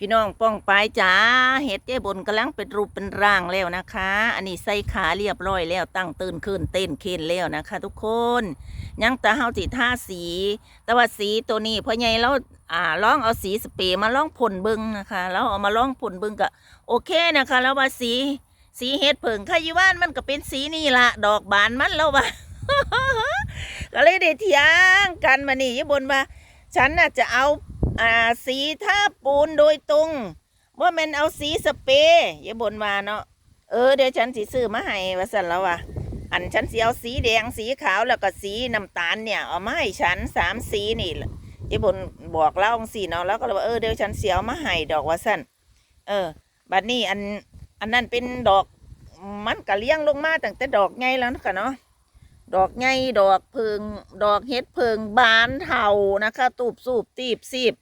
พี่น้องป้องปายจ๋าเห็ดเจ๊บนกำลังเป็นรูปเป็นร่างแล้วนะคะ อันนี้ใส่ขาเรียบร้อยแล้วตั้งตื่นขึ้นเต้นเคนแล้วนะคะ ทุกคนยังแต่เฮาสิท่าสี แต่ว่าสีตัวนี้พ่อใหญ่เราอ่าลองเอาสีสเปรย์มาลองพ่นบึงนะคะแล้วเอามาลองพ่นบึงก็โอเคนะคะ แล้วว่าสีสีเห็ดเผิงขยิว่านมันก็เป็นสีนี่ละดอกบานมันแล้วว่าก็เลยได้เถียงกันมานี่ยบนว่า ฉันน่ะจะเอา อ่าสีท่าปูนโดยตรงว่ามันเอาสีสเปรย์อย่าบ่นมาเนาะเออเดี๋ยวฉันสิซื้อมาให้ว่าสันแล้วว่ะอันฉันสีเอาสีแดงสีขาวแล้วก็สีน้ำตาลเนี่ยเอามาให้ฉันสามสีนี่อย่าบ่นบอกเล่าจังสีเนาะแล้วก็เลยว่าเออเดี๋ยวฉันเสียเอามาให้ดอกว่าสันเออบัดนี้อันอันนั้นเป็นดอกมันก็เลี้ยงลงมาตั้งแต่ดอกไงแล้วนะคะเนาะดอกไงดอกเพิงดอกเฮ็ดเพิงบานเทานะคะ ตูบสูบตีบซีบ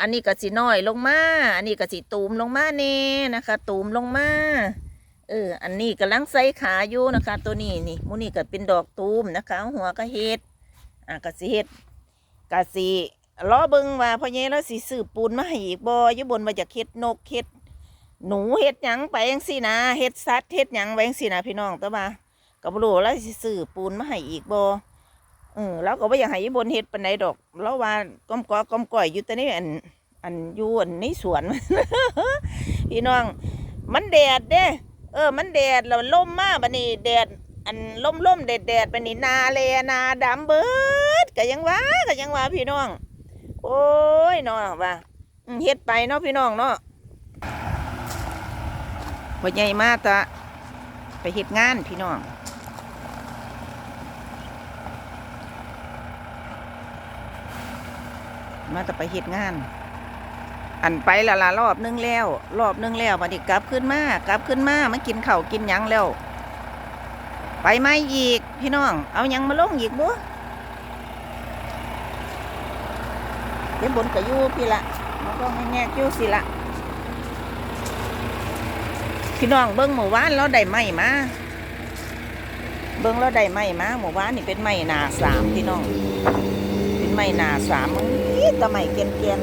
อันนี้ก็สิน้อยลงมา อันนี้ก็สิตูมลงมาเน่นะคะ ตูมลงมา เออ อันนี้กำลังใส่ขาอยู่นะคะ ตัวนี้นี่มูนี่ก็เป็นดอกตูมนะคะ หัวก็เฮ็ด อะก็สิเฮ็ดก็สิล้อเบิ่งว่าพ่อใหญ่แล้วสิซื้อปูนมาให้อีกบ่อยู่บนว่าจะเฮ็ดนกเฮ็ด หนูเฮ็ดหยังไปจังซี่นะเฮ็ดสัตว์เฮ็ดหยังไว้จังซี่นะพี่น้องต่ว่าก็บรู้แล้วสิซื้อปูนมาให้อีกบ่ เออแล้วก็บ่อยากให้อีบนเฮ็ดปานใดดอกแล้วว่าก้มกอก้มก่อยอยู่แต่ในอัน อันอยู่อันในสวน พี่น้อง มันแดดเด้ เออ มันแดดแล้วลมมาบัดนี้แดด อันลมลมแดดแดดบัดนี้นาแลนาดำเบิดก็ยังว่าก็ยังว่าพี่น้อง โอ้ยเนาะว่าเฮ็ดไปเนาะพี่น้องเนาะพ่อใหญ่มาตะไปเฮ็ดงานพี่น้อง มาแต่ไปเฮ็ดงาน อันไปละละรอบนึงแล้ว รอบนึงแล้วบัดนี้กลับขึ้นมากลับขึ้นมามากินข้าวกินยังแล้ว ไปไหมอีกพี่น้อง เอายังมาลงอีกบ่เดี๋ยวบนกะยูพี่ละมันก็แง่ๆยูสิละพี่น้องเบิ้งหมู่บ้านเราได้ไม้มาเบิ้งเราได้ไม้มาหมู่บ้านนี่เป็นไม้หนาสามพี่น้อง ไม้หนาสามตะไม้เกียนเกียน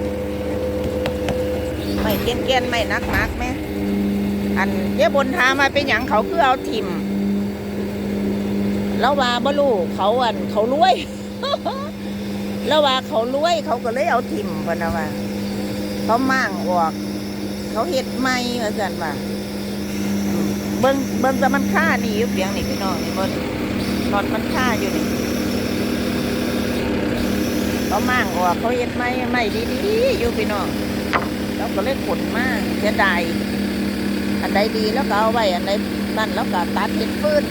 ไม้เกียนเกียนไม้นักนักไหมอันเจ้บนทามาเป็นอย่างเขาคือเอาทิมแล้วว่าบ่รู้เขาอันเขารวยแล้วว่าเขารวยเขาก็เลยเอาทิมพะนะว่าเขามั่างออก เขาเฮ็ดไม้ว่าซั่นว่าเบิ้งเบิ้งแต่มันค่านี่ยู่เพียงนี่พี่น้องนี่บนนอนมันค่าอยู่นี่ เขามั่างออกเขาเฮ็ดไม่ไม่ดีๆอยู่พี่น้องเราก็เลยขนมากเสียดายอันใดดีแล้วก็เอาไว้อันใดนั่นแล้วก็ตัดเห็ดฟื้น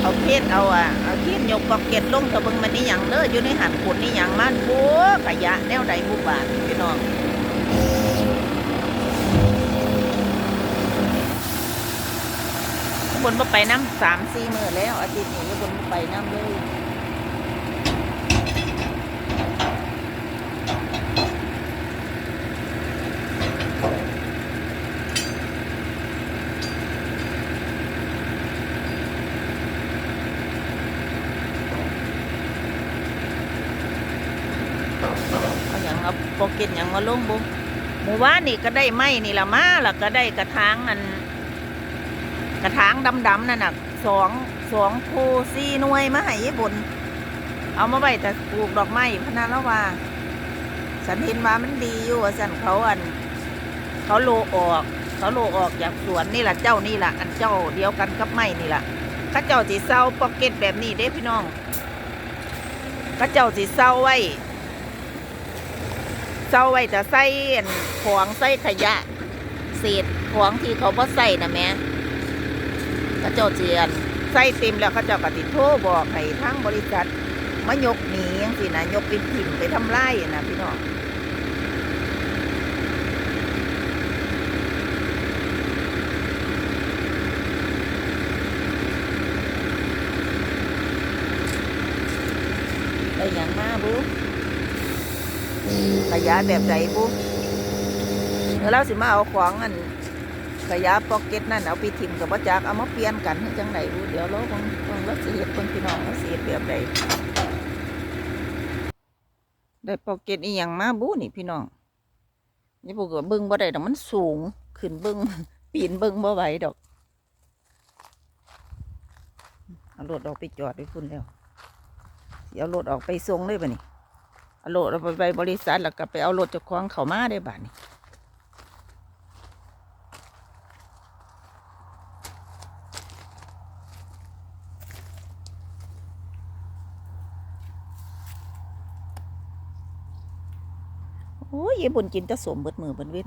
เอาเพชรเอาอะเอาเทียนยกกอกเก็ดลงตะบิงมันนี่ยังเด้ออยู่ในหันขุนนี่ยังมันบัวขยะแนวใดบุบาทพี่น้อง บนมาไปน้ำสามสี่มือแล้ว อาทิตย์นี้บนบ่ไปน้ำเลยเอาอย่างเอาโปเก็ตอย่างมาลงบุหมู่ว่านนี่ก็ได้ไม้นี่ละมาแล้วก็ได้กระถางอัน กระถางดำๆนั่นน่ะสองสองภูสี่หน่วยมาให้ญี่ปุ่นเอามาไว้แต่ปลูกดอกไม้พนันแล้วว่าฉันเห็นว่ามันดีอยู่สันเขาอัน เขาโลออก เขาโลออกจากสวนนี่แหละเจ้านี่แหละอันเจ้าเดียวกันกับไม้นี่แหละข้าเจ้าสีเศร้าพ็อกเก็ตแบบนี้เด้พี่น้องข้าเจ้าสีเศร้าไว้เศร้าไว้แต่ใส่อันของใส่ขยะเศษของที่เขาบ่ใส่นะแม่ ขาเจ้าเจียนใส่เต็มแล้วเขาเจ้าก็ติดโทรบอกให้ทางบริษัทมายกหนียังสินะยกไปถิ่มไปทำลายนะพี่น้องได้หยังมาบุขยะแบบไหนบุเดี๋ยวเราสิมาเอาของอัน ขยะพ็อกเก็ตนั่นเอาไปทิมกับว่าจักเอามาเปลี่ยนกันให้จังไหนรู้เดี๋ยวเราคงคงเราสิเฮ็ดคนพี่น้องเราสิเฮ็ดแบบใดได้ปอกเก็ตอีหยังมาบู้นี่พี่น้องนี่พวกก็เบิ่งบ่ได้ดอกมันสูงขึ้นเบิ่งปีนเบิ่งบ่ไหวดอกเอารถออกไปจอดไว้พุ่นแล้วสิเอารถออกไปส่งเลยบ่นี่เอารถเอาไปบริษัทแล้วก็ไปเอารถเจ้าของเขามาได้บ่นี่ อ้ยยายบุญกินแตะสมเบิดมือเบิดเว้น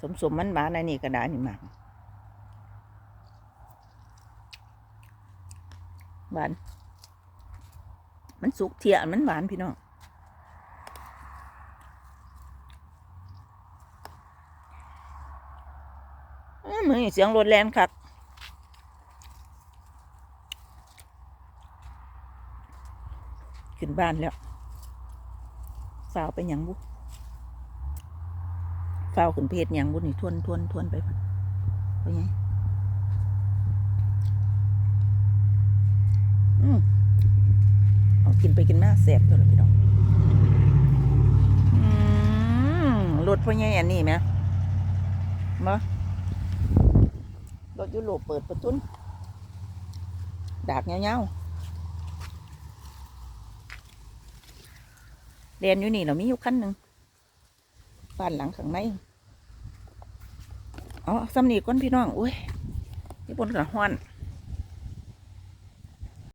สมสมมันหวานอันนี้ก็ได้นี่มากหวาน มันสุกเทียนมันหวานพี่น้อง อื้อมือนเสียงรถแลนครับขึ้นบ้านแล้วสาวไปยังบุเฝ้าวขึ้นเพจหยังบุญนี่ทวนทวนทวนไปไปไงอืมเอากินไปกินมาแสบตัวละพี่น้องอืมรถพ่อใหญ่อันนี้ไหมมา รถยุโรปเปิดประตุนดากเงาๆเรียนอยู่นี่เรามีอยู่ขั้นหนึ่งบ้านหลังข้างในเอาซ้ำนี่ก้นพี่น้อง อุ้ยนี่บนกระห้อน